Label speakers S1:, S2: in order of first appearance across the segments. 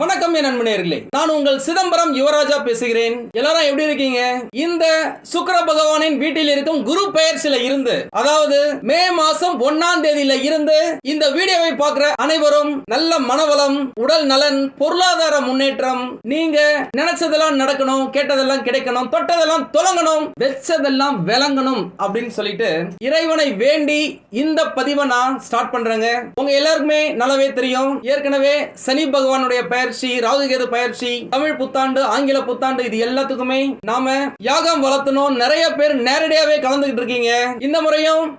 S1: வணக்கம் என் நண்பனேர்களே நான் உங்கள் சிதம்பரம் யுவராஜா பேசுகிறேன். எல்லாரும் எப்படி இருக்கீங்க? இந்த சுக்கர பகவானின் வீட்டில் இருக்கும் குரு பெயர்ச்சியில இருந்து அதாவது மே மாசம் ஒன்னாம் தேதியில இருந்து இந்த வீடியோவை பார்க்கிற அனைவரும் நல்ல மனவளம் உடல் நலன் பொருளாதார முன்னேற்றம் நீங்க நினைச்சதெல்லாம் நடக்கணும் கேட்டதெல்லாம் கிடைக்கணும் தொட்டதெல்லாம் தொடங்கணும் வெச்சதெல்லாம் விளங்கணும் அப்படின்னு சொல்லிட்டு இறைவனை வேண்டி இந்த பதிவை நான் ஸ்டார்ட் பண்றேங்க. உங்க எல்லாருக்குமே நல்லாவே தெரியும். ஏற்கனவே சனி பகவானுடைய பயிற்சி ராகுகேது பயிற்சி தமிழ் புத்தாண்டு ஆங்கில புத்தாண்டு இது எல்லாத்துக்குமே நாம யாகம் வளர்த்தணும். நிறைய பேர் நேரடியாவே கலந்துகிட்டு இருக்கீங்க. இந்த முறையும்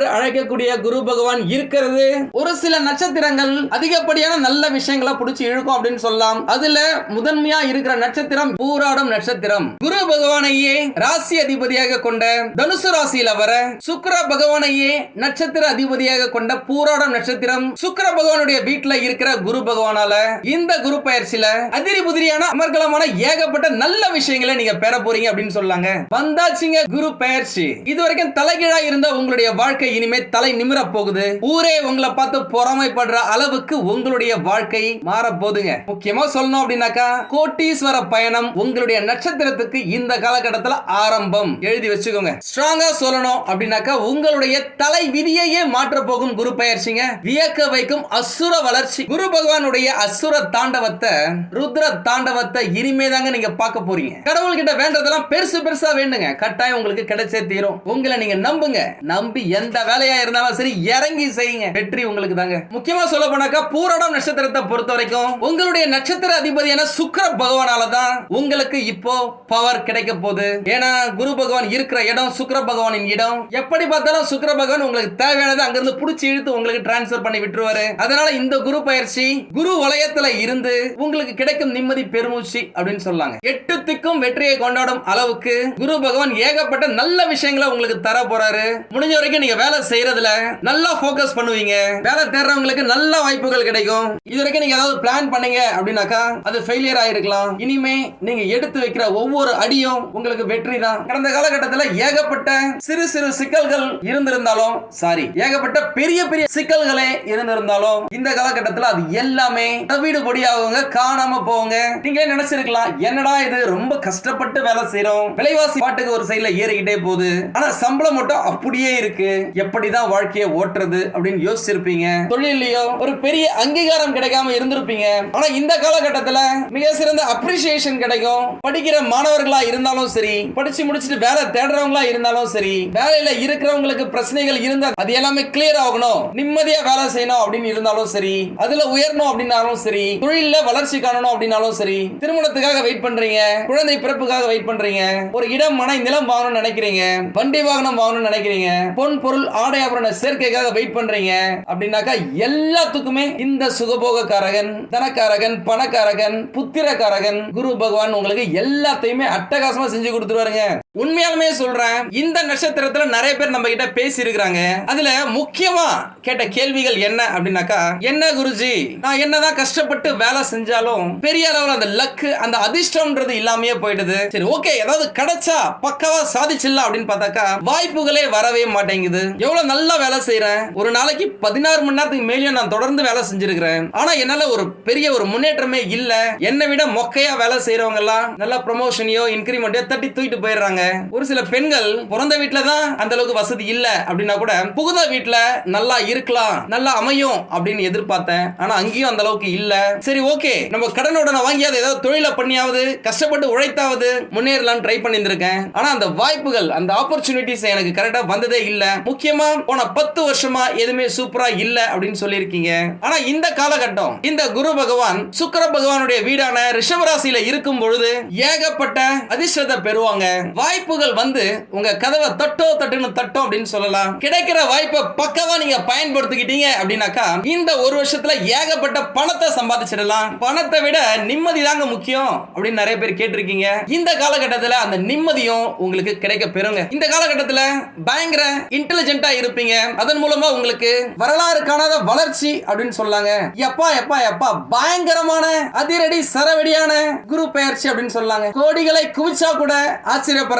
S1: அழைக்கக்கூடிய குரு பகவான் இருக்கிறது. ஒரு சில நட்சத்திரங்கள் அதிகப்படியான நல்ல விஷயங்களை பிடிச்சி இழுக்கும் அப்படின்னு சொல்லலாம். அதுல முதன்மையா இருக்கிற நட்சத்திரம் பூராடம் நட்சத்திரம். குரு பகவானையே ராசி அதிபதியாக கொண்ட தனுசு ராசியில வர சுக்கர பகவானையே நட்சத்திர அதிபதியாக கொண்ட பூராடம் நட்சத்திரம் சுக்கர பகவானுடைய வீட்டுல இருக்கிற குரு பகவானால இந்த குரு பயிற்சியில அதிரி புதிரியான அமர்கலமான ஏகப்பட்ட நல்ல விஷயங்களை நீங்க பெற போறீங்க அப்படின்னு சொல்லாங்க. வந்தாச்சுங்க குரு பயிற்சி. இது வரைக்கும் தலைகீழா இருந்த உங்களுடைய வாழ்க்கை இனிமே தலை நிமிர போகுது. ஊரே உங்களை பார்த்து பொறாமைப்படுற அளவுக்கு உங்களுடைய வாழ்க்கை மாற போகுதுங்க. முக்கியமா சொல்லணும் அப்படின்னாக்கா கோட்டீஸ்வர பயணம் உங்களுடைய நட்சத்திரத்துக்கு இந்த காலகட்டத்தில் ஆரம்பம். எழுதி வச்சுக்கோங்க. ஸ்ட்ராங்கா சொல்லணும் அப்படின்னாக்கா உங்களுடைய தலை விதியையே மாற்ற போகும் குரு பயிற்சிங்க. வியக்க வைக்கும் அசுர வளர்ச்சி. குரு பகவானுடைய அசுர தாண்டவத்தை ருத்ர தாண்டவத்தை இனிமே தாங்க நீங்க பார்க்க போறீங்க. கடவுள் கிட்ட வேண்டதெல்லாம் பெருசு பெருசா வேண்டுங்க. கட்டாயம் உங்களுக்கு கிடைச்சே தீரும். உங்களை நீங்க நம்புங்க. நம்பி எந்த வேலையா இருந்தாலும் சரி இறங்கி செய்யுங்க. வெற்றி உங்களுக்கு தாங்க. முக்கியமா சொல்ல போனாக்கா பூரடம் நட்சத்திரத்தை பொறுத்த வரைக்கும் உங்களுடைய நட்சத்திர அதிபதியான சுக்கிர பகவானால தான் உங்களுக்கு இப்போ பவர் கிடைக்க போகுது. ஏன்னா குரு பகவான் இருக்கிற இடம் சுக்கிர பகவானின் இடம். எப்படி பார்த்தாலும் சுக்கர பகவான் உங்களுக்கு தேவையானது அங்கிருந்து புடிச்சு இழுத்து உங்களுக்கு டிரான்ஸ்பர் பண்ணி விட்டுருவாரு. அதனால இந்த குரு பயிற்சி குரு வலயத்துல இருந்து உங்களுக்கு கிடைக்கும் நிம்மதி பெருமூச்சு அப்படின்னு சொல்லாங்க. எட்டு திக்கும் வெற்றியை கொண்டாடும் அளவுக்கு குரு பகவான் ஏகப்பட்ட நல்ல விஷயங்களை உங்களுக்கு தர போறாரு. முடிஞ்ச வரைக்கும் நீங்க வேலை செய்யறதுல நல்லா ஃபோக்கஸ் பண்ணுவீங்க. வேலை தேடுறவங்களுக்கு நல்ல வாய்ப்புகள் கிடைக்கும். இது வரைக்கும் நீங்க ஏதாவது பிளான் பண்ணீங்க அப்படின்னாக்கா அது ஃபெயிலியர் ஆயிருக்கலாம். இனிமே நீங்க எடுத்து வைக்கிற ஒவ்வொரு அடியும் உங்களுக்கு வெற்றி தான். கடந்த காலகட்டத்தில் ஏகப்பட்ட சிறு சிறு சிக்கல்கள் இருந்திருந்தாலும் சாரி ஏகப்பட்ட பெரிய பெரிய சிக்கல்களே இருந்திருந்தாலும் இந்த காலகட்டத்தில் அது எல்லாமே வீடு பொடியாகுங்க காணாம போங்க நீங்களே நினைச்சிருக்கலாம் என்னடா இது ரொம்ப கஷ்டப்பட்டு வேலை செய்யறோம் விலைவாசி பாட்டுக்கு ஒரு சைடில் ஏறிக்கிட்டே போகுது. ஆனா சம்பளம் மட்டும் அப்படியே இருக்கு. எப்படிதான் வாழ்க்கையை ஓட்டுறது அப்படின்னு யோசிச்சிருப்பீங்க. தொழிலையோ ஒரு பெரிய அங்கீகாரம் கிடைக்காம இருந்திருப்பீங்க. ஆனா இந்த காலகட்டத்துல மிக சிறந்த அப்ரிசியேஷன் கிடைக்கும். படிக்கிற மாணவர்களா இருந்தாலும் சரி படிச்சு முடிச்சுட்டு வேலை தேடுறவங்களா இருந்தாலும் சரி வேலையில இருக்கிறவங்களுக்கு பிரச்சனைகள் இருந்தா அது எல்லாமே கிளியர் ஆகணும். நிம்மதியா வேலை செய்யணும் அப்படின்னு இருந்தாலும் சரி அதுல உயரணும் அப்படின்னாலும் சரி தொழில வளர்ச்சி காணணும் அப்படின்னாலும் சரி திருமணத்துக்காக வெயிட் பண்றீங்க குழந்தை பிறப்புக்காக வெயிட் பண்றீங்க ஒரு இடம் மனை நிலம் வாங்கணும்னு நினைக்கிறீங்க வண்டி வாகனம் வாங்கணும்னு நினைக்கிறீங்க பொன் பொருள் ஆடை ஆபரண சேர்க்கைக்காக வெயிட் பண்றீங்க. அப்படின்னாக்கா எல்லாத்துக்குமே இந்த சுகபோகக்காரகன் தனக்காரகன் பணக்காரகன் புத்திரக்காரகன் குரு பகவான் உங்களுக்கு எல்லாத்தையுமே அட்டகாசமா செஞ்சு கொடுத்துருவாருங்க. உண்மையாலுமே சொல்றேன் இந்த நட்சத்திரத்துல நிறைய பேர் நம்ம கிட்ட பேசி இருக்கிறாங்க அதுல முக்கியமா கேட்ட கேள்விகள் என்ன அப்படின்னாக்கா என்ன குருஜி நான் என்னதான் கஷ்டப்பட்டு வேலை செஞ்சாலும் பெரிய அளவுல அந்த லக்கு அந்த அதிர்ஷ்டம்ன்றது இல்லாமயே போயிடுது. சரி ஓகே ஏதாவது கிடைச்சா பக்காவா சாதிச்சிடலாம் அப்படின்னு பார்த்தாக்கா வாய்ப்புகளே வரவே மாட்டேங்குது. எவ்வளவு நல்லா வேலை செய்யறேன் ஒரு நாளைக்கு பதினாறு மணி நேரத்துக்கு மேலேயும் நான் தொடர்ந்து வேலை செஞ்சிருக்கிறேன். ஆனா என்னால ஒரு பெரிய ஒரு முன்னேற்றமே இல்ல. என்னை விட மொக்கையா வேலை செய்யறவங்க எல்லாம் நல்ல ப்ரொமோஷனையோ இன்க்ரிமெண்டையோ தட்டி தூக்கிட்டு போயிடுறாங்க. ஒரு சில பெண்கள் பிறந்த வீட்டுல தான் அந்த அளவுக்கு வசதி இல்ல அப்படின்னா கூட புகுந்த வீட்டுல நல்லா இருக்கலாம் நல்லா அமையும் அப்படின்னு எதிர்பார்த்தேன். ஆனா அங்கேயும் அந்த அளவுக்கு இல்ல. சரி ஓகே. நம்ம கடனுடனை வாங்கியாவது ஏதாவது தொழிலை பண்ணியாவது கஷ்டப்பட்டு உழைத்தாவது முன்னேறலாம்னு ட்ரை பண்ணியிருந்திருக்கேன். ஆனா அந்த வாய்ப்புகள் அந்த ஆப்பர்ச்சுனிட்டிஸ் எனக்கு கரெக்டா வந்ததே இல்ல. முக்கியமா போன பத்து வருஷமா எதுவுமே சூப்பரா இல்ல அப்படின்னு சொல்லியிருக்கீங்க. ஆனா இந்த காலகட்டம் இந்த குரு பகவான் சுக்கிர பகவானுடைய வீடான ரிஷபராசியில இருக்கும் பொழுது ஏகப்பட்ட அதிர்ஷ்டத்தை பெறுவாங்க. வாய்ப்புகள் வந்து உங்க கதவை தட்டோ தட்டுன்னு தட்டும் அப்படின்னு சொல்லலாம். கிடைக்கிற வாய்ப்பை பக்கவா நீங்க பயன்படுத்திக்கிட்டீங்க அப்படின்னாக்கா இந்த ஒரு வருஷத்துல ஏகப்பட்ட பணத்தை சம்பாதிச்சிடலாம். பணத்தை விட நிம்மதி தாங்க முக்கியம் அப்படின்னு நிறைய பேர் கேட்டிருக்கீங்க. இந்த காலகட்டத்துல அந்த நிம்மதியும் உங்களுக்கு கிடைக்க பெறுங்க. இந்த காலகட்டத்துல பயங்கர இன்டெலிஜென்ட்டா இருப்பீங்க. அதன் மூலமா உங்களுக்கு வரலாறு காணாத வளர்ச்சி அப்படின்னு சொல்லாங்க. எப்பா எப்பா எப்பா பயங்கரமான அதிரடி சரவெடியான குரு பெயர்ச்சி அப்படின்னு சொல்லாங்க. கோடிகளை குவிச்சா கூட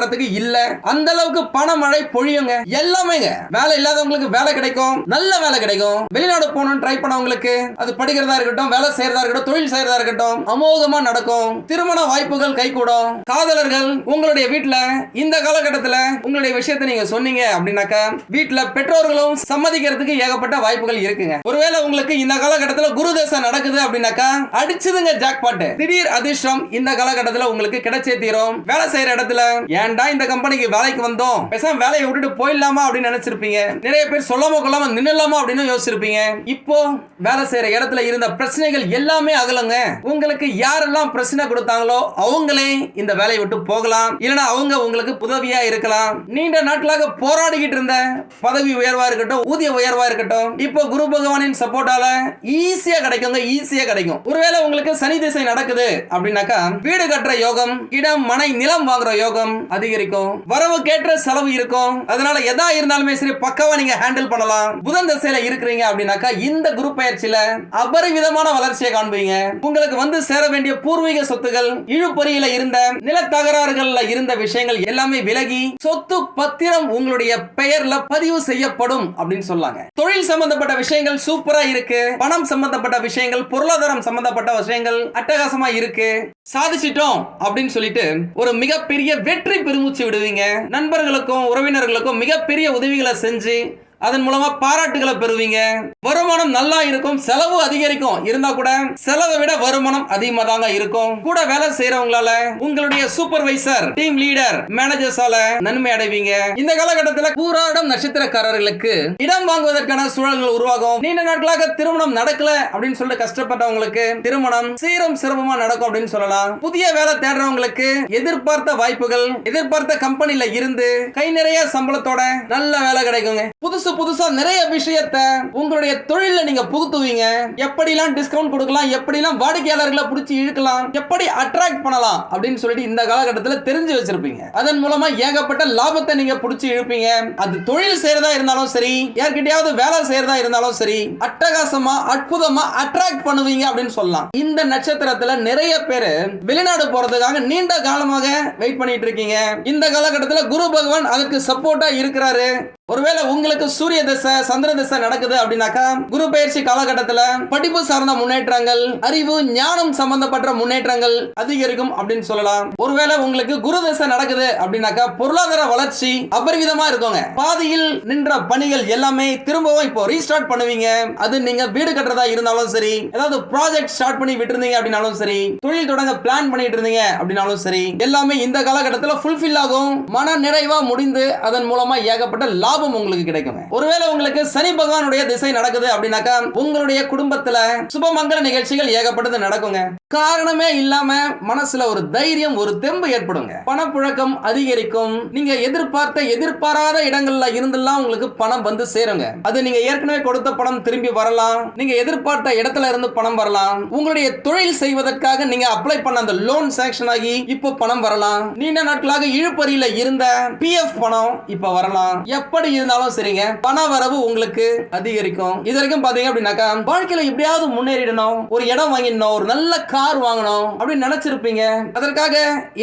S1: ஆச்சரியப்படுறதுக்கு இல்ல. அந்த அளவுக்கு பணமழை பொழியுங்க. எல்லாமேங்க. வேலை இல்லாதவங்களுக்கு வேலை கிடைக்கும். நல்ல வேலை கிடைக்கும். வெளிநாடு போகணும்னு ட்ரை பண்ணவங்களுக்கு அது படிக்கிறதா இருக்கட்டும் வேலை செய்யறதா இருக்கட்டும் தொழில் செய்யறதா இருக்கட்டும் அமோகமா நடக்கும். திருமண வாய்ப்புகள் கைகூடும். காதலர்கள் உங்களுடைய வீட்டுல இந்த காலகட்டத்துல உங்களுடைய விஷயத்தை நீங்க சொன்னீங்க அப்படின்னாக்கா வீட்டுல பெற்றோர்களும் சம்மதிக்கிறதுக்கு ஏகப்பட்ட வாய்ப்புகள் இருக்குங்க. ஒருவேளை உங்களுக்கு இந்த காலகட்டத்துல குரு தசை நடக்குது அப்படின்னாக்கா அடிச்சதுங்க ஜாக்பாட்டு திடீர் அதிர்ஷ்டம் இந்த காலகட்டத்துல உங்களுக்கு கிடைச்சே தீரும். வேலை செய்யற இடத்துல ஏன் ஏன்டா இந்த கம்பெனிக்கு வேலைக்கு வந்தோம். பேசாம வேலையை விட்டுட்டு போயிடலாமா அப்படின்னு நினைச்சிருப்பீங்க. நிறைய பேர் சொல்லாம கொள்ளாம நின்னலாமா அப்படின்னு யோசிச்சிருப்பீங்க. இப்போ வேலை செய்யற இடத்துல இருந்த பிரச்சனைகள் எல்லாமே அகலுங்க. உங்களுக்கு யாரெல்லாம் பிரச்சனை கொடுத்தாங்களோ அவங்களே இந்த வேலையை விட்டு போகலாம். இல்லனா அவங்க உங்களுக்கு உதவியா இருக்கலாம். நீண்ட நாட்களாக போராடிக்கிட்டு இருந்த பதவி உயர்வா இருக்கட்டும் ஊதிய உயர்வா இருக்கட்டும் இப்போ குரு பகவானின் சப்போர்ட்டால ஈஸியா கிடைக்குங்க ஈஸியா கிடைக்கும். ஒருவேளை உங்களுக்கு சனி திசை நடக்குது அப்படின்னாக்கா வீடு கட்டுற யோகம் இடம் மனை நிலம் வாங்குற யோகம் அதிகரிக்கும் வரவு கேட்ட செலவு இருக்கும். அதனால எதா இருந்தாலுமே சரி பக்கவா நீங்க ஹேண்டில் பண்ணலாம். புதன் திசையில இருக்கிறீங்க அப்படின்னாக்கா இந்த குரு பயிற்சியில அபரிவிதமான வளர்ச்சியை காண்பீங்க. உங்களுக்கு வந்து சேர வேண்டிய பூர்வீக சொத்துகள் இழுபறியில இருந்த நில தகராறுகள்ல இருந்த விஷயங்கள் எல்லாமே விலகி சொத்து பத்திரம் உங்களுடைய பெயர்ல பதிவு செய்யப்படும் அப்படின்னு சொல்லாங்க. தொழில் சம்பந்தப்பட்ட விஷயங்கள் சூப்பரா இருக்கு. பணம் சம்பந்தப்பட்ட விஷயங்கள் பொருளாதாரம் சம்பந்தப்பட்ட விஷயங்கள் அட்டகாசமா இருக்கு. சாதிச்சிட்டோம் அப்படின்னு சொல்லிட்டு ஒரு மிகப்பெரிய வெற்றி பெருமூச்சு விடுவீங்க. நண்பர்களுக்கும் உறவினர்களுக்கும் மிகப்பெரிய உதவிகளை செஞ்சு அதன் மூலமா பாராட்டுகளை பெறுவீங்க. வருமானம் நல்லா இருக்கும் செலவு அதிகரிக்கும். இருந்தா கூட செலவை விட வருமானம் அதிகமா தாங்க இருக்கும். கூட வேலை செய்யறவங்களால உங்களுடைய சூப்பர்வைசர் டீம் லீடர் மேனேஜர்ஸால நன்மை அடைவீங்க. இந்த காலகட்டத்தில் பூராடம் நட்சத்திரக்காரர்களுக்கு இடம் வாங்குவதற்கான சூழல்கள் உருவாகும். நீண்ட நாட்களாக திருமணம் நடக்கல அப்படின்னு சொல்லிட்டு கஷ்டப்பட்டவங்களுக்கு திருமணம் சீரும் சிரமமா நடக்கும் அப்படின்னு சொல்லலாம். புதிய வேலை தேடுறவங்களுக்கு எதிர்பார்த்த வாய்ப்புகள் எதிர்பார்த்த கம்பெனில இருந்து கை நிறைய சம்பளத்தோட நல்ல வேலை கிடைக்குங்க. புதுசு புதுசா நிறைய விஷயத்த உங்களுடைய தொழில நீங்க புகுத்துவீங்க. எப்படிலாம் டிஸ்கவுண்ட் கொடுக்கலாம் எப்படிலாம் வாடிக்கையாளர்களை பிடிச்சி இழுக்கலாம் எப்படி அட்ராக்ட் பண்ணலாம் அப்படின்னு சொல்லிட்டு இந்த காலகட்டத்தில் தெரிஞ்சு வச்சிருப்பீங்க. அதன் மூலமா ஏகப்பட்ட லாபத்தை நீங்க பிடிச்சி இழுப்பீங்க. அது தொழில் செய்யறதா இருந்தாலும் சரி யார்கிட்டயாவது வேலை செய்யறதா இருந்தாலும் சரி அட்டகாசமா அற்புதமா அட்ராக்ட் பண்ணுவீங்க அப்படின்னு சொல்லலாம். இந்த நட்சத்திரத்துல நிறைய பேர் வெளிநாடு போறதுக்காக நீண்ட காலமாக வெயிட் பண்ணிட்டு இருக்கீங்க. இந்த காலகட்டத்தில் குரு பகவான் அதற்கு சப்போர்ட்டா இருக்கிறாரு. ஒருவேளை உங்களுக்கு சூரிய தசை சந்திர தசை நடக்குது அப்படின்னாக்கா குரு பயிற்சி காலகட்டத்தில் படிப்பு சார்ந்த முன்னேற்றங்கள் அறிவு ஞானம் சம்பந்தப்பட்ட முன்னேற்றங்கள் அதிகரிக்கும் அப்படின்னு சொல்லலாம். ஒருவேளை உங்களுக்கு குரு தசை நடக்குது அப்படின்னாக்கா பொருளாதார வளர்ச்சி அபரிவிதமா இருக்குங்க. பாதியில் நின்ற பணிகள் எல்லாமே திரும்பவும் இப்போ ரீஸ்டார்ட் பண்ணுவீங்க. அது நீங்க வீடு கட்டுறதா இருந்தாலும் சரி ஏதாவது ப்ராஜெக்ட் ஸ்டார்ட் பண்ணி விட்டுருந்தீங்க அப்படின்னாலும் சரி தொழில் தொடங்க பிளான் பண்ணிட்டு இருந்தீங்க அப்படின்னாலும் சரி எல்லாமே இந்த காலகட்டத்தில் ஃபுல்ஃபில் ஆகும். மன நிறைவா முடிந்து அதன் மூலமா ஏகப்பட்ட லாபம் உங்களுக்கு கிடைக்குங்க ஒருவேளை உங்களுக்கு சனி பகவானுடைய திசை நடக்குது அப்படின்னாக்கா உங்களுடைய குடும்பத்துல சுபமங்கல நிகழ்ச்சிகள் ஏகப்பட்டது நடக்குங்க. காரணமே இல்லாம மனசுல ஒரு தைரியம் ஒரு தெம்பு ஏற்படுங்க. பணப்புழக்கம் அதிகரிக்கும். நீங்க எதிர்பார்த்த எதிர்பாராத இடங்கள்ல இருந்தெல்லாம் உங்களுக்கு பணம் வந்து சேருங்க. அது நீங்க ஏற்கனவே கொடுத்த பணம் திரும்பி வரலாம். நீங்க எதிர்பார்த்த இடத்துல இருந்து பணம் வரலாம். உங்களுடைய தொழில் செய்வதற்காக நீங்க அப்ளை பண்ண அந்த லோன் சாங்ஷன் ஆகி இப்போ பணம் வரலாம். நீண்ட நாட்களாக இழுப்பறியில இருந்த பிஎஃப் பணம் இப்ப வரலாம். எப்படி இருந்தாலும் சரிங்க. பண வரவு உங்களுக்கு அதிகரிக்கும். இது வரைக்கும் பாத்தீங்க அப்படின்னாக்கா வாழ்க்கையில எப்படியாவது முன்னேறிடணும் ஒரு இடம் வாங்கிடணும் ஒரு நல்ல கார் வாங்கணும் அப்படின்னு நினைச்சிருப்பீங்க. அதற்காக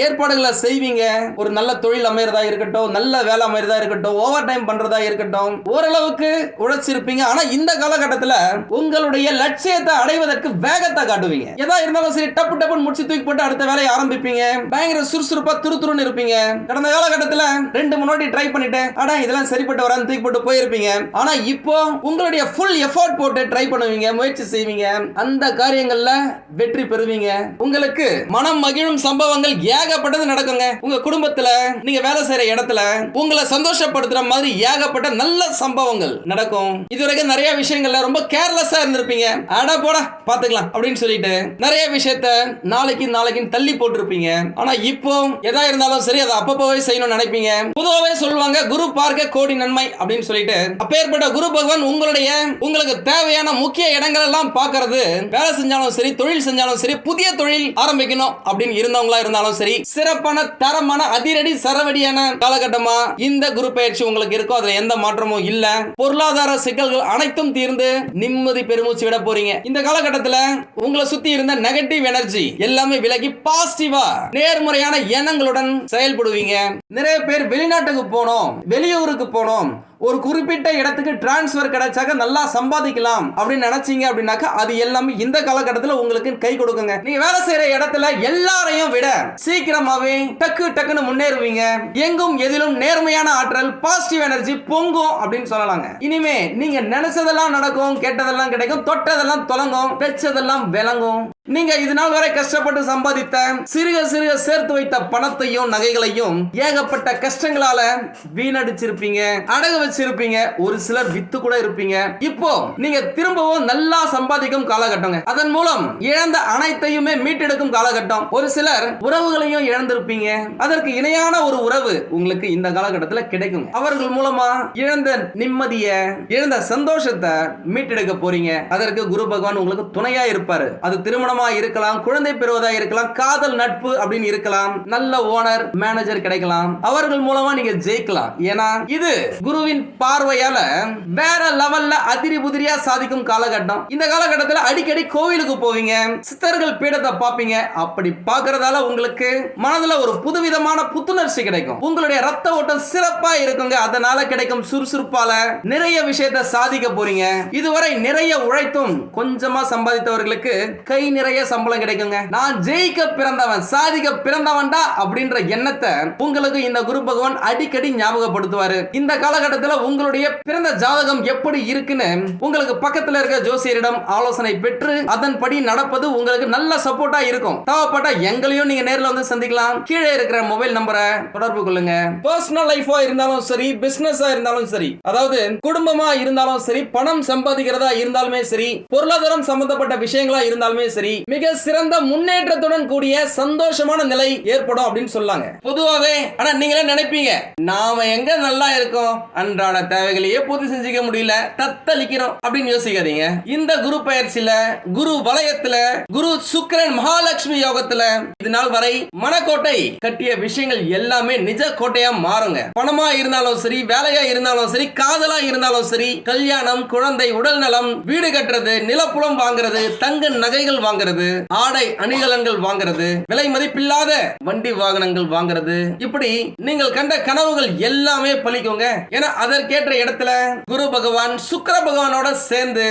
S1: ஏற்பாடுகளை செய்வீங்க. ஒரு நல்ல தொழில் அமையறதா இருக்கட்டும் நல்ல வேலை அமையறதா இருக்கட்டும் ஓவர் டைம் பண்றதா இருக்கட்டும் ஓரளவுக்கு உழைச்சிருப்பீங்க. ஆனா இந்த காலகட்டத்துல உங்களுடைய லட்சியத்தை அடைவதற்கு வேகத்தை காட்டுவீங்க. எதா இருந்தாலும் சரி டப்பு டப்புன்னு முடிச்சு தூக்கி போட்டு அடுத்த வேலையை ஆரம்பிப்பீங்க. பயங்கர சுறுசுறுப்பா துருதுருன்னு இருப்பீங்க. கடந்த காலகட்டத்துல ரெண்டு முன்னாடி ட்ரை பண்ணிட்டு அடா இதெல்லாம் சரி வரான்னு தூக்கி போட்டு போயிருப்பீங்க. ஆனா இப்போ உங்களுடைய ஃபுல் எஃபோர்ட் போட்டு ட்ரை பண்ணுவீங்க முயற்சி செய்வீங்க. அந்த காரியங்கள்ல வெற்றி பெறுவீங்க. உங்களுக்கு மனம் மகிழும் சம்பவங்கள் ஏகப்பட்டது நடக்குங்க. உங்க குடும்பத்துல நீங்க வேலை செய்யற இடத்துல உங்களை சந்தோஷப்படுத்துற மாதிரி ஏகப்பட்ட நல்ல சம்பவங்கள் நடக்கும். இதுவரைக்கும் நிறைய விஷயங்கள்ல ரொம்ப கேர்லெஸ்ஸா இருந்திருப்பீங்க. அட போடா பாத்துக்கலாம் அப்படின்னு சொல்லிட்டு நிறைய விஷயத்த நாளைக்கு நாளைக்கு தள்ளி போட்டிருப்பீங்க. ஆனா இப்போ எதா இருந்தாலும் சரி அதை அப்பப்போவே செய்யணும்னு நினைப்பீங்க. பொதுவாகவே சொல்லுவாங்க குரு பார்க்க கோடி நன்மை அப்படின்னு சொல்லிட்டு அப்பேற்பட்ட குரு பகவான் உங்களுடைய உங்களுக்கு தேவையான முக்கிய இடங்கள் எல்லாம் பார்க்கறது வேலை செஞ்சாலும் சரி தொழில் செஞ்சாலும் சரி புதிய தொழில் ஆரம்பிக்கணும் அப்படின்னு இருந்தவங்களா இருந்தாலும் சரி சிறப்பான தரமான அதிரடி சரவடியான காலகட்டமா இந்த குரு பயிற்சி உங்களுக்கு இருக்கும் அதுல எந்த மாற்றமும் இல்ல. பொருளாதார சிக்கல்கள் அனைத்தும் தீர்ந்து நிம்மதி பெருமூச்சு விட போறீங்க. இந்த காலகட்டத்துல உங்களை சுத்தி இருந்த நெகட்டிவ் எனர்ஜி எல்லாமே விலகி பாசிட்டிவா நேர்முறையான எண்ணங்களுடன் செயல்படுவீங்க. நிறைய பேர் வெளிநாட்டுக்கு போனோம் வெளியூருக்கு போனோம். குளம் ஒரு குறிப்பிட்ட இடத்துக்கு டிரான்ஸ்ஃபர் கிடைச்சாக்க நல்லா சம்பாதிக்கலாம் அப்படின்னு நினைச்சீங்க அப்படின்னாக்கா அது எல்லாமே இந்த காலகட்டத்தில் உங்களுக்கு கை கொடுக்குங்க. நீங்க வேலை செய்யற இடத்துல எல்லாரையும் விட சீக்கிரமாவே டக்கு டக்குன்னு முன்னேறுவீங்க. எங்கும் எதிலும் நேர்மையான ஆற்றல் பாசிட்டிவ் எனர்ஜி பொங்கும் அப்படின்னு சொல்லலாங்க. இனிமே நீங்க நினைச்சதெல்லாம் நடக்கும் கேட்டதெல்லாம் கிடைக்கும் தொட்டதெல்லாம் தொலங்கும் பெச்சதெல்லாம் விளங்கும். நீங்க இது நாள் வரை கஷ்டப்பட்டு சம்பாதித்த சிறுக சிறுக சேர்த்து வைத்த பணத்தையும் நகைகளையும் ஏகப்பட்ட கஷ்டங்களால வீணடிச்சிருப்பீங்க. அடகு வச்சிருப்பீங்க ஒரு சிலர் வித்து கூட இருப்பீங்க. இப்போ நீங்க திரும்பவும் நல்லா சம்பாதிக்கும் காலகட்டங்க. அதன் மூலம் இழந்த அனைத்தையுமே மீட்டெடுக்கும் காலகட்டம். ஒரு சிலர் உறவுகளையும் இழந்திருப்பீங்க. அதற்கு இணையான ஒரு உறவு உங்களுக்கு இந்த காலகட்டத்தில் கிடைக்கும் அவர்கள் மூலமா இழந்த நிம்மதிய இழந்த சந்தோஷத்தை மீட்டெடுக்க போறீங்க. அதற்கு குரு பகவான் உங்களுக்கு துணையா இருப்பாரு. அது திருமணமா இருக்கலாம் குழந்தை பெறுவதா இருக்கலாம் காதல் நட்பு அப்படின்னு இருக்கலாம். நல்ல ஓனர் மேனேஜர் கிடைக்கலாம். அவர்கள் மூலமா நீங்க ஜெயிக்கலாம். ஏன்னா இது குருவின் பார்வையால வேற லெவல்ல அதிரி புதிரியா சாதிக்கும் காலகட்டம். இந்த காலகட்டத்தில் அடிக்கடி கோவிலுக்கு போவீங்க சித்தர்கள் பீடத்தை பார்ப்பீங்க. அப்படி பாக்குறதால உங்களுக்கு மனதுல ஒரு புதுவிதமான புத்துணர்ச்சி கிடைக்கும். உங்களுடைய ரத்த ஓட்டம் சிறப்பா இருக்குங்க. அதனால கிடைக்கும் சுறுசுறுப்பால நிறைய விஷயத்தை சாதிக்க போறீங்க. இதுவரை நிறைய உழைத்தும் கொஞ்சமா சம்பாதித்தவர்களுக்கு கை நிறைய சம்பளம் கிடைக்குங்க. நான் ஜெயிக்க பிறந்தவன் சாதிக்க பிறந்தவன்டா அப்படின்ற எண்ணத்தை உங்களுக்கு இந்த குரு பகவான் அடிக்கடி ஞாபகப்படுத்துவாரு. இந்த காலகட்டத்தில் உங்களுடைய பிறந்த ஜாதகம் எப்படி இருக்குன்னு உங்களுக்கு பக்கத்துல இருக்க ஜோசியரிடம் ஆலோசனை பெற்று அதன்படி நடப்பது உங்களுக்கு நல்ல சப்போர்ட்டா இருக்கும். தேவைப்பட்ட எங்களையும் நீங்க நேரில் வந்து சந்திக்கலாம். கீழே இருக்கிற மொபைல் நம்பரை தொடர்பு கொள்ளுங்க. பர்சனல் லைஃபா இருந்தாலும் சரி பிசினஸா இருந்தாலும் சரி அதாவது குடும்பமா இருந்தாலும் சரி பணம் சம்பாதிக்கிறதா இருந்தாலுமே சரி பொருளாதாரம் சம்பந்தப்பட்ட விஷயங்களா இருந்தாலுமே சரி மிக சிறந்த முன்னேற்றத்துடன் கூடிய சந்தோஷமான நிலை ஏற்படும் அப்படின்னு சொல்லாங்க. பொதுவாகவே ஆனா நீங்களே நினைப்பீங்க நாம எங்க நல்லா இருக்கோம்? அன்றாட தேவைகளையே பூர்த்தி செஞ்சுக்க முடியல. தத்தளிக்கிறோம் அப்படின்னு யோசிக்காதீங்க. இந்த குரு பயிற்சியில குரு வலயத்துல குரு சுக்கிரன் மகாலட்சுமி யோகத்துல இது நாள் வரை மனக்கோட்டை கட்டிய விஷயங்கள் எல்லாமே நிஜ கோட்டையா மாறுங்க. பணமா இருந்தாலும் சரி வேலையா இருந்தாலும் சரி காதலா இருந்தாலும் சரி கல்யாணம் குழந்தை உடல் நலம் வீடு கட்டுறது நிலப்புலம் வாங்குறது தங்க நகைகள் வாங்குறது ஆடை அணிகலன்கள் வாங்குறது விலை மதிப்பில்லாத வண்டி வாகனங்கள் வாங்குறது இப்படி நீங்கள் கண்ட கனவுகள் எல்லாமே பலிக்குங்க ஏன்னா அதற்கேற்ற இடத்துல குரு பகவான் சுக்கர பகவானோட சேர்ந்து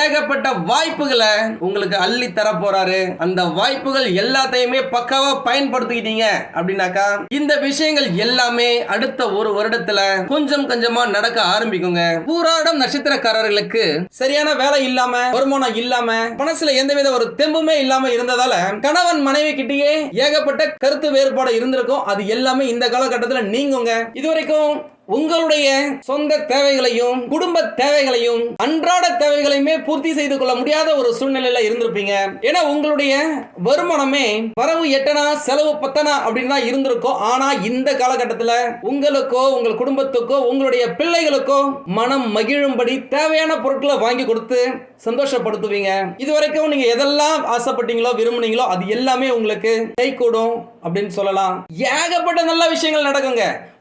S1: ஏகப்பட்ட வாய்ப்புகளை உங்களுக்கு அள்ளி தர போறாரு அந்த வாய்ப்புகள் எல்லாத்தையுமே பக்காவா பயன்படுத்திக்கிட்டீங்க அப்படின்னாக்கா இந்த விஷயங்கள் எல்லாமே அடுத்த ஒரு வருடத்துல கொஞ்சம் கொஞ்சமா நடக்க ஆரம்பிக்குங்க. பூராடம் நட்சத்திரக்காரர்களுக்கு சரியான வேலை இல்லாம வருமானம் இல்லாம மனசுல எந்தவித ஒரு தெம்புமே இல்லாம இருந்ததால கணவன் மனைவி கிட்டேயே ஏகப்பட்ட கருத்து வேறுபாடு இருந்திருக்கும். அது எல்லாமே இந்த காலகட்டத்தில் நீங்குங்க. இதுவரைக்கும் உங்களுடைய சொந்த தேவைகளையும் குடும்ப தேவைகளையும் அன்றாட தேவைகளையுமே பூர்த்தி செய்து கொள்ள முடியாத ஒரு சூழ்நிலையில இருந்திருப்பீங்க. ஏன்னா உங்களுடைய வருமானமே வரவு எட்டனா செலவு பத்தனா அப்படின்னு தான் இருந்திருக்கும் ஆனா இந்த காலகட்டத்தில் உங்களுக்கோ உங்கள் குடும்பத்துக்கோ உங்களுடைய பிள்ளைகளுக்கோ மனம் மகிழும்படி தேவையான பொருட்களை வாங்கி கொடுத்து சந்தோஷப்படுத்துவீங்க. இது வரைக்கும் நீங்க எதெல்லாம் ஆசைப்பட்டீங்களோ விரும்புனீங்களோ அது எல்லாமே உங்களுக்கு கை கூடும் அப்படின்னு சொல்லலாம். ஏகப்பட்ட நல்ல விஷயங்கள் நடக்குங்க.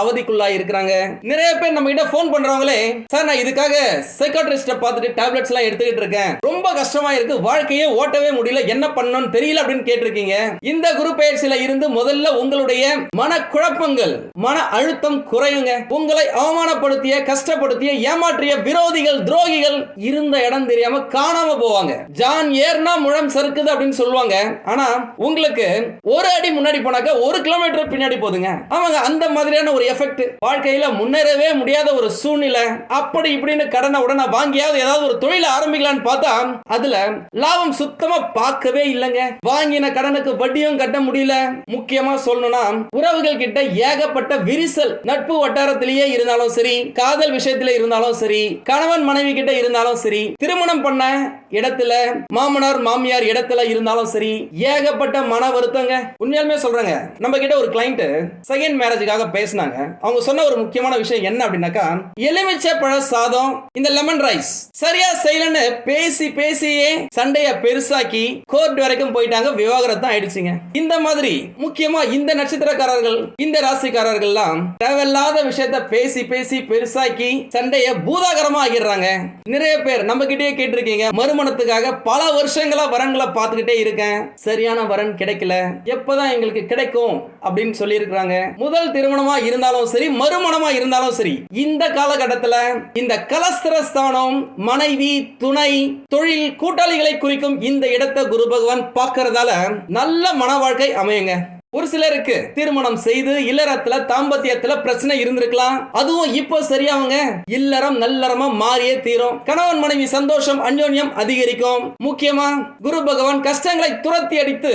S1: அவதிக்குள்ளா இருக்கிறாங்க. நிறைய பேர் நம்ம கிட்ட ஃபோன் பண்றவங்களே சார் நான் இதுக்காக சைக்காட்ரிஸ்ட பார்த்துட்டு டேப்லெட்ஸ் எல்லாம் எடுத்துக்கிட்டு இருக்கேன். ரொம்ப கஷ்டமா இருக்கு. வாழ்க்கையே ஓட்டவே முடியல. என்ன பண்ணணும்னு தெரியல அப்படின்னு கேட்டிருக்கீங்க. இந்த குரு பயிற்சியில இருந்து முதல்ல உங்களுடைய மன குழப்பங்கள் மன அழுத்தம் குறையுங்க. உங்களை அவமானப்படுத்திய கஷ்டப்படுத்திய ஏமாற்றிய விரோதிகள் துரோகிகள் இருந்த இடம் தெரியாம காணாம போவாங்க. ஜான் ஏர்னா முழம் சறுக்குது அப்படின்னு சொல்லுவாங்க. ஆனா உங்களுக்கு ஒரு அடி முன்னாடி போனாக்க ஒரு கிலோமீட்டர் பின்னாடி போதுங்க. அவங்க அந்த மாதிரியான ஒரு எஃபெக்ட் வாழ்க்கையில முன்னேறவே முடியாத ஒரு சூழ்நிலை. அப்படி இப்படின்னு கடனை உடனே வாங்கியாவது ஏதாவது ஒரு தொழில ஆரம்பிக்கலான்னு பார்த்தா அதுல லாபம் சுத்தமா பார்க்கவே இல்லைங்க. வாங்கின கடனுக்கு வட்டியும் கட்ட முடியல. முக்கியமா சொல்லணும்னா உறவுகள் கிட்ட ஏகப்பட்ட விரிசல் நட்பு வட்டாரத்திலேயே இருந்தாலும் சரி காதல் விஷயத்துல இருந்தாலும் சரி கணவன் மனைவி கிட்ட இருந்தாலும் சரி திருமணம் பண்ண இடத்துல மாமனார் மாமியார் இடத்துல இருந்தாலும் சரி ஏகப்பட்ட மன வருத்தங்க. உண்மையாலுமே சொல்றேங்க நம்ம கிட்ட ஒரு கிளைண்ட் செகண்ட் மேரேஜுக்காக பேசினாங்க. அவங்க சொன்ன ஒரு முக்கியமான விஷயம் என்ன அப்படின்னாக்கா எலுமிச்சை பழ சாதம் இந்த லெமன் ரைஸ் சரியா செய்யலன்னு பேசி பேசியே சண்டைய பெருசாக்கி கோர்ட் வரைக்கும் போயிட்டாங்க விவாகரத்தம் ஆயிடுச்சுங்க. இந்த மாதிரி முக்கியமா இந்த நட்சத்திரக்காரர்கள் இந்த ராசிக்காரர்கள்லாம் தேவையில்லாத விஷயத்த பேசி பேசி பெருசாக்கி சண்டைய பூதாகரமா ஆகிடுறாங்க நிறைய பேர் நம்ம கிட்டே கேட்டிருக்கீங்க திருமணத்துக்காக பல வருஷங்களா வரன்களை பார்த்துக்கிட்டே இருக்கேன். சரியான வரன் கிடைக்கல. எப்பதான் எங்களுக்கு கிடைக்கும் அப்படின்னு சொல்லி இருக்கிறாங்க முதல் திருமணமா இருந்தாலும் சரி மறுமணமா இருந்தாலும் சரி இந்த காலகட்டத்தில் இந்த கலஸ்திரஸ்தானம் மனைவி துணை தொழில் கூட்டாளிகளை குறிக்கும் இந்த இடத்தை குரு பகவான் பார்க்கறதால நல்ல மன வாழ்க்கை அமையுங்க. ஒரு சிலருக்கு திருமணம் செய்து இல்லறத்துல தாம்பத்தியத்துல பிரச்சனை இருந்திருக்கலாம். அதுவும் இப்போ சரியாவுங்க. இல்லறம் நல்லறமா மாறியே தீரும். கணவன் மனைவி சந்தோஷம் அந்யோன்யம் அதிகரிக்கும். முக்கியமா குரு பகவான் கஷ்டங்களை துரத்தி அடித்து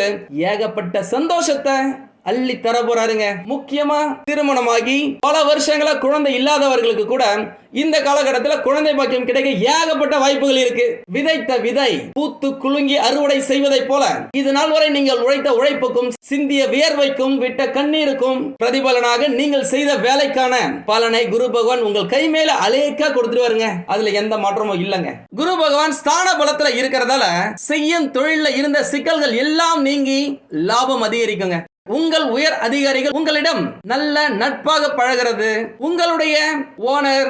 S1: ஏகப்பட்ட சந்தோஷத்தை அள்ளி தர போறாருங்க. முக்கியமா திருமணமாகி பல வருஷங்களா குழந்தை இல்லாதவர்களுக்கு கூட இந்த காலகட்டத்தில் குழந்தை பாக்கியம் கிடைக்க ஏகப்பட்ட வாய்ப்புகள் இருக்கு. விதைத்த விதை பூத்து குலுங்கி அறுவடை செய்வதை போல இது நாள் வரை நீங்கள் உழைத்த உழைப்புக்கும் சிந்திய வியர்வைக்கும் விட்ட கண்ணீருக்கும் பிரதிபலனாக நீங்கள் செய்த வேலைக்கான பலனை குரு பகவான் உங்கள் கை மேல அலேக்கா கொடுத்துட்டு வருங்க அதுல எந்த மாற்றமும் இல்லைங்க. குரு பகவான் ஸ்தான பலத்துல இருக்கிறதால செய்யும் தொழில இருந்த சிக்கல்கள் எல்லாம் நீங்கி லாபம் அதிகரிக்குங்க. உங்கள் உயர் அதிகாரிகள் உங்களிடம் நல்ல நட்பாக பழகிறது. உங்களுடைய ஓனர்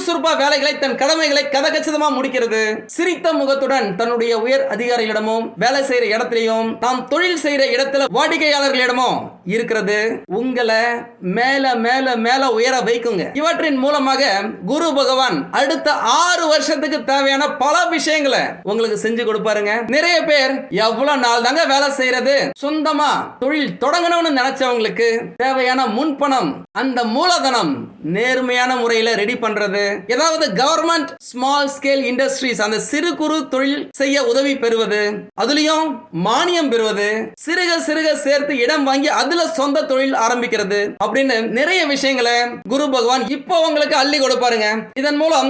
S1: சுறுசுறுப்பா வேலைகளை தன் கடமைகளை கதகச்சிதமா முடிக்கிறது. சிரித்த முகத்துடன் தன்னுடைய உயர் அதிகாரிகளிடமும் வேலை செய்யற இடத்திலையும் தாம் தொழில் செய்யற இடத்துல வாடிக்கையாளர்களிடமும் இருக்கிறது. உங்களை மேல மேல மேல உயர வைக்குங்க. இவற்றின் மூலமாக குரு பகவான் அடுத்த ஆறு வருஷத்துக்கு தேவையான பல விஷயங்களை உங்களுக்கு செஞ்சு கொடுப்பாருங்க. நிறைய பேர் எவ்வளவு நாள் தாங்க வேலை செய்யறது? சொந்தமா தொழில் தொடங்கணும்னு நினைச்சவங்களுக்கு தேவையான முன்பணம் அந்த மூலதனம் நேர்மையான முறையில ரெடி பண்றது. ஏதாவது கவர்மெண்ட் ஸ்மால் ஸ்கேல் இண்டஸ்ட்ரீஸ் அந்த சிறு குறு தொழில் செய்ய உதவி பெறுவது அதுலயும் மானியம் பெறுவது சிறுக சிறுக சேர்த்து இடம் வாங்கி அதுல சொந்த தொழில் ஆரம்பிக்கிறது அப்படின்னு நிறைய விஷயங்களை குரு பகவான் இப்போ உங்களுக்கு அள்ளி கொடுப்பாருங்க. இதன் மூலம்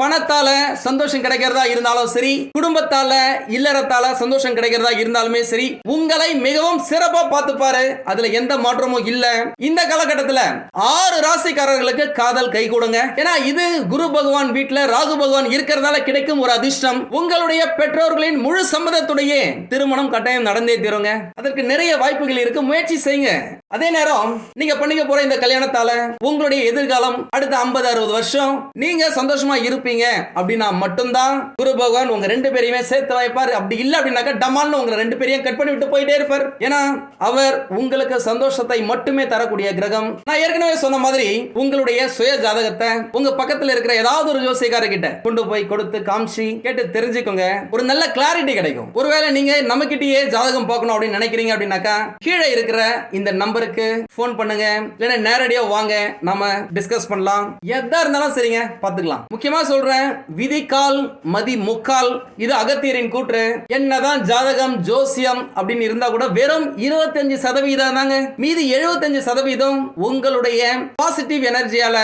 S1: பணத்தால சந்தோஷம் கிடைக்கிறதா இருந்தாலும் சரி குடும்பத்தால இல்லறத்தால சந்தோஷம் கிடைக்கிறதா இருந்தாலுமே சரி உங்களை மிகவும் சிறப்பா பார்த்துப்பாரு. அதுல எந்த மாற்றமும் இல்ல. இந்த காலகட்டத்துல ஆறு ராசிக்காரர்களுக்கு காதல் கை கொடுங்க. ஏன்னா இது குரு பகவான் வீட்டுல ராகு பகவான் இருக்கிறதால கிடைக்கும் ஒரு அதிர்ஷ்டம். உங்களுடைய பெற்றோர்களின் முழு சம்மதத்துடைய திருமணம் கட்டாயம் நடந்தே தீருங்க. அதற்கு நிறைய வாய்ப்புகள் இருக்கு. முயற்சி செய்யுங்க. அதே நேரம் நீங்க பண்ணிக்க போற இந்த கல்யாணத்தால உங்களுடைய எதிர்காலம் அடுத்த ஐம்பது அறுபது வருஷம் நீங்க சந்தோஷமா இருப்பீங்க. அப்படின்னா மட்டும்தான் குரு பகவான் உங்க ரெண்டு பேரையுமே சேர்த்து வைப்பார். அப்படி இல்ல அப்படின்னாக்கா டமால்னு உங்களை ரெண்டு பேரையும் கட் பண்ணி விட்டு போயிட்டே இருப்பார். ஏன்னா அவர் உங்களுக்கு சந்தோஷத்தை மட்டுமே தரக்கூடிய கிரகம். நான் ஏற்கனவே சொன்ன மாதிரி உங்களுடைய சுய ஜாதகத்தை உங்க பக்கத்துல இருக்கிற ஏதாவது ஒரு ஜோசியக்கார கிட்ட கொண்டு போய் கொடுத்து காமிச்சு கேட்டு தெரிஞ்சுக்கோங்க. ஒரு நல்ல கிளாரிட்டி கிடைக்கும். ஒருவேளை நீங்க நம்ம ஜாதகம் பார்க்கணும் அப்படின்னு நினைக்கிறீங்க அப்படின்னாக்கா கீழே இருக்கிற இந்த நம்பர் நம்பருக்கு ஃபோன் பண்ணுங்க. இல்லைன்னா நேரடியா வாங்க. நம்ம டிஸ்கஸ் பண்ணலாம். எதா இருந்தாலும் சரிங்க பார்த்துக்கலாம் முக்கியமா சொல்றேன் விதிக்கால் மதி முக்கால் இது அகத்தியரின் கூற்று. என்னதான் ஜாதகம் ஜோசியம் அப்படின்னு இருந்தா கூட வெறும் இருபத்தஞ்சு சதவீதம் தாங்க. மீதி 75% சதவீதம் உங்களுடைய பாசிட்டிவ் எனர்ஜியால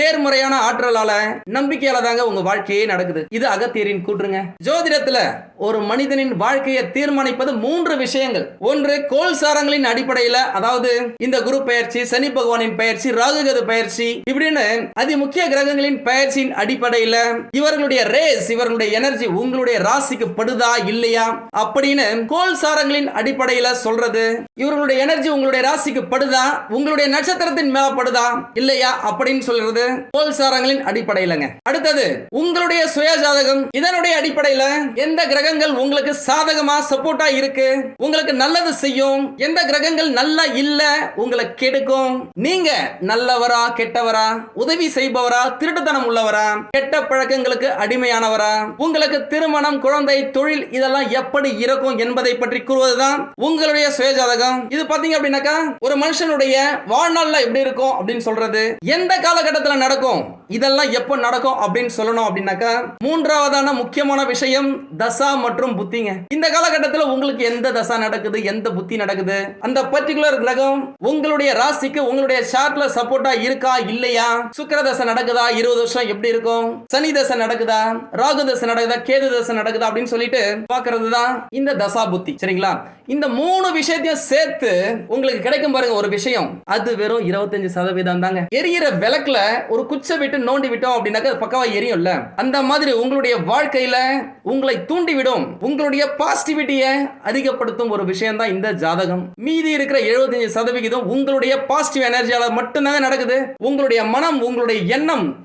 S1: நேர்முறையான ஆற்றலால நம்பிக்கையால தாங்க உங்க வாழ்க்கையே நடக்குது. இது அகத்தியரின் கூற்றுங்க. ஜோதிடத்துல ஒரு மனிதனின் வாழ்க்கையை தீர்மானிப்பது மூன்று விஷயங்கள். ஒன்று கோல் சாரங்களின் அடிப்படையில அதாவது இந்த குரு பயிற்சி சனி பகவானின் பயிற்சி ராகுகது பயிற்சி இப்படின்னு அதி முக்கிய கிரகங்களின் பயிற்சியின் அடிப்படையில இவர்களுடைய ரேஸ் இவர்களுடைய எனர்ஜி உங்களுடைய ராசிக்கு படுதா இல்லையா? அப்படின்னு கோல் சாரங்களின் அடிப்படையில சொல்றது இவர்களுடைய எனர்ஜி உங்களுடைய ராசிக்கு படுதா உங்களுடைய நட்சத்திரத்தின் மேல படுதா இல்லையா? அப்படின்னு சொல்றது கோல் சாரங்களின் அடிப்படையிலங்க. அடுத்தது உங்களுடைய சுய ஜாதகம் இதனுடைய அடிப்படையில எந்த கிரகங்கள் உங்களுக்கு சாதகமா சப்போர்ட்டா இருக்கு? உங்களுக்கு நல்லது செய்யும்? எந்த கிரகங்கள் நல்லா இல்ல? உங்களை கெடுக்கும். நீங்க நல்லவரா கெட்டவரா உதவி செய்பவரா திருட்டுத்தனம் உள்ளவரா கெட்ட பழக்கங்களுக்கு அடிமையானவரா உங்களுக்கு திருமணம் குழந்தை தொழில் இதெல்லாம் எப்படி இருக்கும் என்பதை பற்றி கூறுவதுதான் உங்களுடைய சுயஜாதகம். இது பாத்தீங்க அப்படின்னாக்கா ஒரு மனுஷனுடைய வாழ்நாள்ல எப்படி இருக்கும் அப்படின்னு சொல்றது எந்த காலகட்டத்தில் நடக்கும் இதெல்லாம் எப்போ நடக்கும் அப்படின்னு சொல்லணும் அப்படின்னாக்கா மூன்றாவதான முக்கியமான விஷயம் தசா மற்றும் புத்திங்க. இந்த காலகட்டத்தில் உங்களுக்கு எந்த தசா நடக்குது எந்த புத்தி நடக்குது? அந்த பர்டிகுலர் கிரகம் உங்களுடைய ராசிக்கு உங்களுடைய சார்ட்ல சப்போர்ட்டா இருக்கா இல்லையா? சுக்கர தசை நடக்குதா? இருபது வருஷம் எப்படி இருக்கும்? சனி தசை நடக்குதா? ராகு தசை நடக்குதா? கேது தசை நடக்குதா அப்படின்னு சொல்லிட்டு பாக்குறது தான் இந்த தசா புத்தி சரிங்களா? இந்த மூணு விஷயத்தையும் சேர்த்து உங்களுக்கு கிடைக்கும் பாருங்க ஒரு விஷயம். அது வெறும் இருபத்தஞ்சு சதவீதம் தாங்க. எரியிற விளக்குல ஒரு குச்ச விட்டு நோண்டி விட்டோம் அப்படின்னாக்க பக்கவா எரியும்ல. அந்த மாதிரி உங்களுடைய வாழ்க்கையில உங்களை தூண்டிவிடும். உங்களுடைய பாசிட்டிவிட்டியை அதிகப்படுத்தும் ஒரு விஷயம் தான் இந்த ஜாதகம். மீதி இருக்கிற 75% சதவிகிதம் உங்களுடைய பாசிட்டிவ் எனர்ஜியால மட்டும்தாங்க நடக்குது. உங்களுடைய மனம் உங்களுடைய எண்ணம்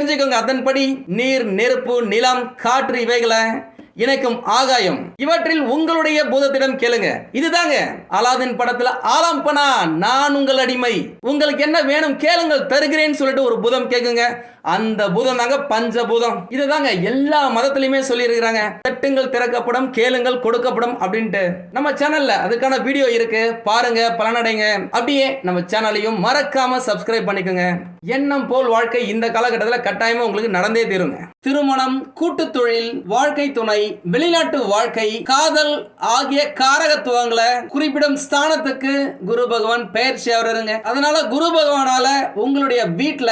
S1: தெரிஞ்சுக்கோங்க. அதன்படி நீர் நெருப்பு நிலம் காற்று இவைகளை இணைக்கும் ஆகாயம். இவற்றில் உங்களுடைய பூதத்திடம் கேளுங்க. இதுதாங்க. அலாதின் படத்துல ஆலாம் பனா நான் உங்கள் அடிமை. உங்களுக்கு என்ன வேணும் கேளுங்கள் தருகிறேன்னு சொல்லிட்டு ஒரு பூதம் கேக்குங்க. அந்த பூதம் தாங்க பஞ்சபூதம். இதுதாங்க எல்லா மதத்திலையுமே சொல்லியிருக்கிறாங்க. தட்டுங்கள் திறக்கப்படும் கேளுங்கள் கொடுக்கப்படும் அப்படின்ட்டு. நம்ம சேனல்ல அதுக்கான வீடியோ இருக்கு. பாருங்க பலனடைங்க. அப்படியே நம்ம சேனலையும் மறக்காம சப்ஸ்கிரைப் பண்ணிக்கோங்க. எண்ணம் போல் வாழ்க்கை இந்த காலகட்டத்தில் கட்டாயமா உங்களுக்கு நடந்தே தீருங்க. திருமணம் கூட்டு தொழில் வாழ்க்கை துணை வெளிநாட்டு வாழ்க்கை காதல் ஆகிய காரகத்துவங்களை குறிப்பிடும் ஸ்தானத்துக்கு குரு பகவான் பெயர்ச்சி அவருங்க அதனால குரு பகவானால உங்களுடைய வீட்டுல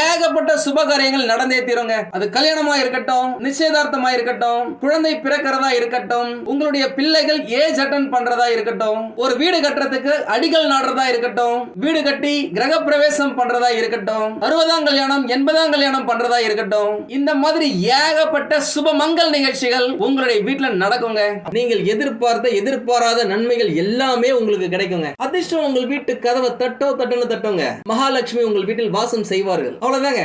S1: ஏகப்பட்ட சுப காரியங்கள் நடந்தே தீருங்க. அது கல்யாணமா இருக்கட்டும் நிச்சயதார்த்தமா இருக்கட்டும் குழந்தை பிறக்கிறதா இருக்கட்டும் உங்களுடைய பிள்ளைகள் ஏஜ் அட்டன் பண்றதா இருக்கட்டும் ஒரு வீடு கட்டுறதுக்கு அடிகள் நாடுறதா இருக்கட்டும் வீடு கட்டி கிரக பிரவேசம் பண்றதா இருக்கட்டும் அறுபதாம் கல்யாணம் எண்பதாம் கல்யாணம் பண்றதா இருக்கட்டும் இந்த மாதிரி ஏகப்பட்ட சுப மங்கள் நிகழ்ச்சிகள் உங்களுடைய வீட்டுல நடக்குங்க. நீங்கள் எதிர்பார்த்த எதிர்பாராத நன்மைகள் எல்லாமே உங்களுக்கு கிடைக்குங்க. அதிர்ஷ்டம் உங்கள் வீட்டு கதவை தட்டோ தட்டுன்னு தட்டுங்க. மகாலட்சுமி உங்கள் வீட்டில் வாசம் செய்வார்கள். அவ்வளவுதாங்க.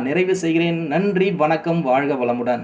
S1: நிறைவு செய்கிறேன். நன்றி வணக்கம் வாழ்க வளமுடன்.